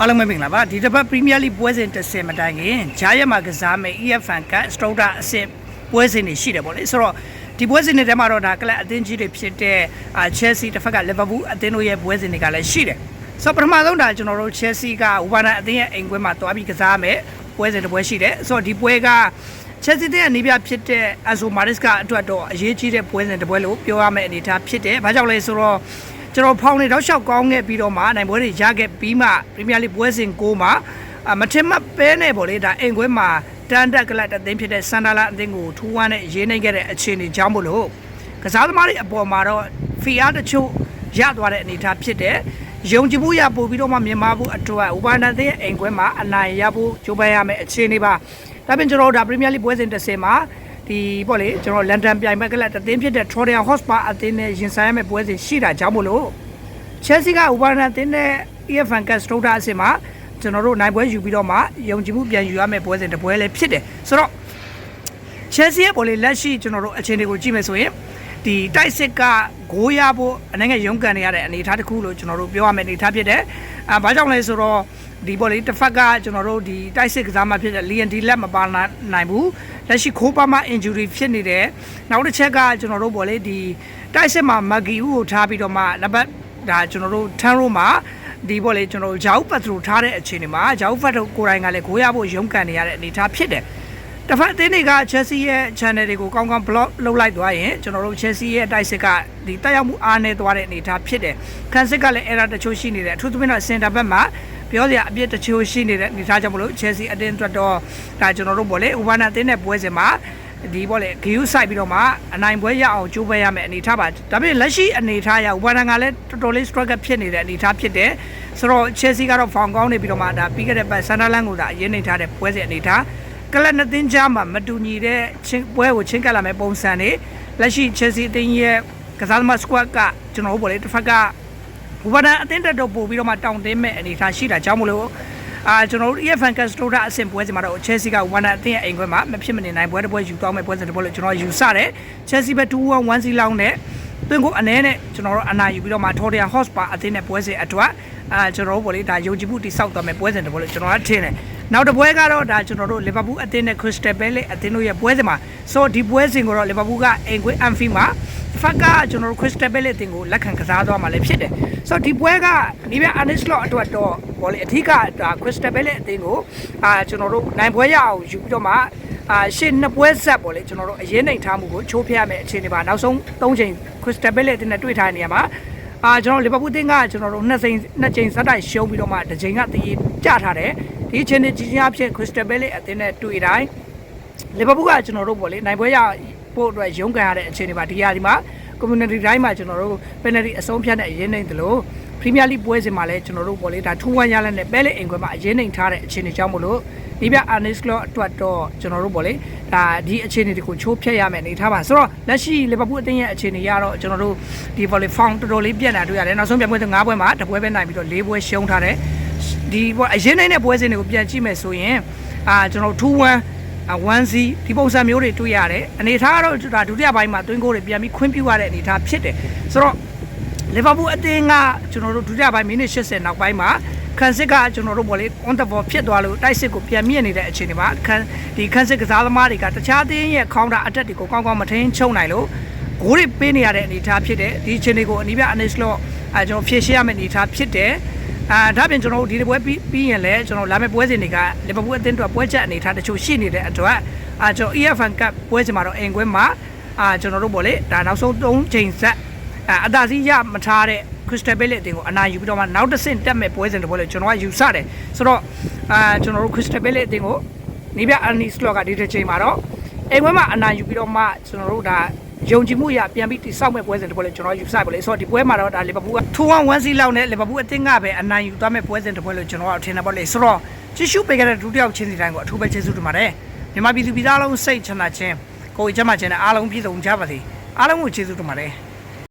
အားလုံးပဲမင်္ဂလာပါဒီတစ်ပတ်ပရီးမီးယားလိပွဲစဉ်30မတိုင်ခင်ဂျာရက်မှာကစားမယ် EFN ကစတိုတာအဆင့်ပွဲစဉ်တွေရှိတယ်ပေါ့လေဆိုတော့ဒီပွဲစဉ်တွေထဲမှာတော့ဒါကလပ်အသင်းကြီးတွေဖြစ်တဲ့အာ Chelsea တစ်ဖက်က Liverpool အသင်းတို့ရဲ့ပွဲစဉ်တွေကလည်းရှိတယ်ဆိုတော့ပထမဆုံးဒါကျွန်တော်တို့ Chelsea ကဝဘာနာအသင်းရဲ့အိမ်ကွင်းမှာတွားပြီးကစားမယ်ပွဲစဉ်တစ်ပွဲရှိတယ်ဆိုတော့ဒီပွဲက Chelsea တဲ့အနေပြဖြစ်တဲ့ Azo Maris ကအတွက်တော့အရေးကြီးတဲ့ပွဲစဉ်တစ်ပွဲလို့ပြောရမယ့်အနေအထားဖြစ်တယ်ဘာကြောင့်လဲဆိုတော့ ကျွန်တော်ဖောင်းနေတော့ရှောက်ကောင်းခဲ့ပြီးတော့မှနိုင်ပွဲတွေရခဲ့ပြီးမှပရီးမီးယားလိပွဲစဉ်6မှာအမထင်မှတ်ပဲနဲ့ပေါ့လေဒါအိမ်ခွဲမှာတန်တက်ကလပ်အသင်းဖြစ်တဲ့ဆန်ဒါလာအသင်းကိုထူးဝမ်းနဲ့ရေးနိုင်ခဲ့တဲ့အခြေအနေကြောင့်မို့လို့ကစားသမားတွေအပေါ်မှာတော့ဖီအားတချို့ရသွားတဲ့အနေအထားဖြစ်တဲ့ယုံကြည်မှုရပို့ပြီးတော့မှမြန်မာဘူးအတွက်ဥပါဒန်သင်းရဲ့အိမ်ခွဲမှာအနိုင်ရဖို့ကြိုးပမ်းရမယ့်အခြေအနေပါဒါပြင်ကျွန်တော်တို့ဒါပရီးမီးယားလိပွဲစဉ်30မှာ ဒီပေါ့လေကျွန်တော်လန်ဒန်ပြိုင်ဘက်ကလပ်အသင်းဖြစ်တဲ့ Tottenham Hotspur အသင်းနဲ့ရင်ဆိုင်ရမယ့်ပွဲစဉ်ရှိတာကြောင့်မို့လို့ Chelsea ကဥပါဒနာတင်းတဲ့ EFN ကစတိုတာအဆင့်မှာကျွန်တော်တို့နိုင်ပွဲယူပြီးတော့မှယုံကြည်မှုပြန်ယူရမယ့်ပွဲစဉ်တစ်ပွဲလည်းဖြစ်တယ်ဆိုတော့ Chelsea ရဲ့ပေါ်လေလက်ရှိကျွန်တော်တို့အခြေအနေကိုကြည့်မယ်ဆိုရင်ဒီတိုက်စစ်က ဂိုးရဖို့အနေငယ်ရုန်းကန်နေရတဲ့အနေအထားတစ်ခုလို့ကျွန်တော်တို့ပြောရမယ့်အနေအထားဖြစ်တယ်။အာဘာကြောင့်လဲဆိုတော့ဒီပေါ်လေတစ်ဖက်ကကျွန်တော်တို့ဒီတိုက်စစ်ကစားမှဖြစ်တဲ့ Lian D လက်မပါနိုင်ဘူး။လက်ရှိခိုးပါမ injury ဖြစ်နေတယ်။နောက်တစ်ချက်ကကျွန်တော်တို့ပေါ်လေဒီတိုက်စစ်မှာမဂီဦးကိုထားပြီးတော့မှနံပါတ်ဒါကျွန်တော်တို့ထန်းရိုးမှာဒီပေါ့လေကျွန်တော်တို့ဂျောက်ပတ်ထရိုထားတဲ့အခြေအနေမှာဂျောက်ဖတ်တို့ကိုယ်တိုင်ကလည်းဂိုးရဖို့ရုန်းကန်နေရတဲ့အနေအထားဖြစ်တယ်။ တစ်ဖက်အသင်းတွေက Chelsea ရဲ့ channel တွေကိုကောင်းကောင်း block လုပ်လိုက်သွားရင်ကျွန်တော်တို့ Chelsea ရဲ့တိုက်စစ်ကဒီတက်ရောက်မှုအားနည်းသွားတဲ့အနေအထားဖြစ်တယ်။ခံစစ်ကလည်း error တချို့ရှိနေတယ်အထူးသဖြင့်တော့ center back မှာပြောစရာအပြစ်တချို့ရှိနေတဲ့အနေအထားကြောင့်မလို့ Chelsea အတင်းအတွက်တော့ဒါကျွန်တော်တို့ပေါ့လေ Uvana အသင်းနဲ့ပွဲစဉ်မှာဒီပေါ့လေဂီယူဆိုင်ပြီးတော့မှအနိုင်ပွဲရအောင်ကြိုးပမ်းရမယ်အနေထားပါဒါပေမဲ့လက်ရှိအနေထားရဥပါဒံကလည်းတော်တော်လေး struggle ဖြစ်နေတဲ့အနေထားဖြစ်တယ်ဆိုတော့ Chelsea ကတော့ found ကောင်းနေပြီးတော့မှဒါပြီးခဲ့တဲ့ပတ် Sunderland ကိုဒါအရင်နေထားတဲ့ပွဲစဉ်အနေထား ကလပ်နှစ်သင်းကြားမှာမတူညီတဲ့ချင်းပွဲကိုချင်းကပ်လာမယ့်ပုံစံတွေလက်ရှိ Chelsea အသင်းရဲ့ကစားသမား squad ကကျွန်တော်တို့ပေါ့လေတစ်ဖက်ကဥပါဒံအသင်းတက်တော့ပို့ပြီးတော့မှတောင်းတင်းမဲ့အနေထားရှိတာကြောင့်မလို့အာကျွန်တော်တို့ EFN Castroda အဆင့်ပွဲစဉ်မှာတော့ Chelsea ကဝန်အသင်းရဲ့အိမ်ခွဲမှာမဖြစ်မနေနိုင်ပွဲတစ်ပွဲယူသွားမယ်ပွဲစဉ်တစ်ပွဲလို့ကျွန်တော်ယူဆတယ် Chelsea ပဲ2-1 1-0လောက်နဲ့ တွင်ကိုအနေနဲ့ကျွန်တော်တို့အနာယူပြီးတော့မှ Tottenham Hotspur အသင်းနဲ့ပွဲစဉ်အတွက်အာကျွန်တော်တို့ဗောလေဒါယုံကြည်မှုတိစောက်သွားမယ်ပွဲစဉ်တစ်ပွဲလို့ကျွန်တော်ကထင်တယ်နောက်တစ်ပွဲကတော့ဒါကျွန်တော်တို့ Liverpool အသင်းနဲ့ Crystal Palace အသင်းတို့ရဲ့ပွဲစဉ်မှာဆိုဒီပွဲစဉ်ကိုတော့ Liverpool ကအိမ်ခွဲ Anfield မှာဖက်ကကျွန်တော်တို့ Crystal Palace အသင်းကိုလက်ခံကစားသွားမှာလည်းဖြစ်တယ်ဆိုတော့ဒီပွဲကနေပြ Arne Slot အတွက်တော့ဗောလေအထူးကဒါ Crystal Palace အသင်းကိုအာကျွန်တော်တို့နိုင်ပွဲရအောင်ယူပြီးတော့မှ အာရှင်းနှစ်ပွဲဆက်ပေါ့လေကျွန်တော်တို့အရင်နိုင်ထားမှုကိုချိုးဖျက်ရမယ့်အခြေအနေပါနောက်ဆုံး၃ချိန် Crystal Palace အသင်းနဲ့တွေ့ထားတဲ့နေရာမှာအာကျွန်တော်လီဗာပူးတင်းကကျွန်တော်တို့နှစ်စိန်နှစ်ချိန်ဇက်တိုက်ရှုံးပြီးတော့မှတစ်ချိန်ကတည်ကြထားတယ်ဒီအချိန်တွေကြီးကြီးအဖြစ်ခရစ္စတဘဲလေးအသင်းနဲ့တွေ့တိုင်းလီဗာပူးကကျွန်တော်တို့ပေါ့လေနိုင်ပွဲရဖို့အတွက်ရုန်းကန်ရတဲ့အခြေအနေပါဒီဟာဒီမှာ community တိုင်းမှာကျွန်တော်တို့ penalty အဆုံးဖြတ်တဲ့အရင်နေတယ်လို့ Premier League ပွဲစဉ်မှာလည်းကျွန်တော်တို့ပေါ့လေဒါထူးဝမ်းရလက်နဲ့ပဲလေအိမ်ခွဲမှာအရင်နေထားတဲ့အခြေအနေကြောင့်မလို့ဒီပြ Arnis Claw အတွက်တော့ကျွန်တော်တို့ပေါ့လေဒါဒီအခြေအနေတွေကိုချိုးဖျက်ရမယ်အနေထားပါဆိုတော့လက်ရှိလီဗာပူးအသင်းရဲ့အခြေအနေရတော့ကျွန်တော်တို့ဒီပေါ့လေ found တော်တော်လေးပြက်လာတွေ့ရတယ်နောက်ဆုံးပြပွဲ၅ပွဲမှာတစ်ပွဲပဲနိုင်ပြီးတော့၄ပွဲရှုံးထားတယ်ဒီပေါ့အရင်နေတဲ့ပွဲစဉ်တွေကိုပြန်ကြည့်မယ်ဆိုရင်အာကျွန်တော်2-1 1 C ဒီပုံစံမျိုးတွေတွေ့ရတယ်အနေထားကတော့ဒါဒုတိယပိုင်းမှာသွင်းကိုတွေပြန်ပြီးခွင့်ပြုရတဲ့အနေထားဖြစ်တယ်ဆိုတော့ လီဗာပူးအသင်းကကျွန်တော်တို့ဒုတိယပိုင်းမိနစ်80နောက်ပိုင်းမှာခန်းစစ်ကကျွန်တော်တို့ဗောလေ on the ball ဖြစ်သွားလို့တိုက်စစ်ကိုပြန်မြင့်နေတဲ့အခြေအနေမှာခန်းဒီခန်းစစ်ကစားသမားတွေကတခြားအသင်းရဲ့ counter attack တွေကိုကောင်းကောင်းမထိန်ချုံနိုင်လို့ဂိုးတွေပေးနေရတဲ့အနေထားဖြစ်တယ်ဒီအခြေအနေကိုအနီးပြ Anis Law အဲကျွန်တော်ဖြည့်ရှင်းရမယ့်အနေထားဖြစ်တယ်အာဒါပြင်ကျွန်တော်တို့ဒီပွဲပြီးပြီးရင်လည်းကျွန်တော်လာမယ့်ပွဲစဉ်တွေကလီဗာပူးအသင်းတို့ပွဲချက်အနေထားတချို့ရှိနေတဲ့အတွက်အာကျွန်တော် EFN Cup ပွဲစဉ်မှာတော့အင်ကွင်းမှာအာကျွန်တော်တို့ဗောလေဒါနောက်ဆုံး၃ချိန်ဆက် အာအသာစီးရမထားတဲ့ Crystal Palace အတင်းကိုအနာယူပြီးတော့မှနောက်တစ်ဆင့်တက်မဲ့ပွဲစဉ်တစ်ပွဲလို့ကျွန်တော်ကယူဆတယ်ဆိုတော့အာကျွန်တော်တို့ Crystal Palace အတင်းကိုနေပြ Arnie Slot ကဒီတစ်ချိန်မှာတော့အိမ်ဝဲမှာအနာယူပြီးတော့မှကျွန်တော်တို့ဒါယုံကြည်မှုရပြန်ပြီးတိစောက်မဲ့ပွဲစဉ်တစ်ပွဲလို့ကျွန်တော်ယူဆပါလေဆိုတော့ဒီပွဲမှာတော့ဒါလီဗာပူးက2-1 1စီလောက်နဲ့လီဗာပူးအသင်းကပဲအနိုင်ယူသွားမဲ့ပွဲစဉ်တစ်ပွဲလို့ကျွန်တော်ကထင်တယ်ပေါ့လေဆိုတော့ကြည့်ရှုပေးခဲ့တဲ့ဒုတိယချင်းစီတိုင်းကိုအထူးပဲကျေးဇူးတင်ပါတယ်မြန်မာပြည်သူပြည်သားလုံးစိတ်ချမ်းသာခြင်းကိုယ်ကျမ်းမာခြင်းနဲ့အားလုံးပြည့်စုံကြပါစေအားလုံးကိုကျေးဇူးတင်ပါတယ်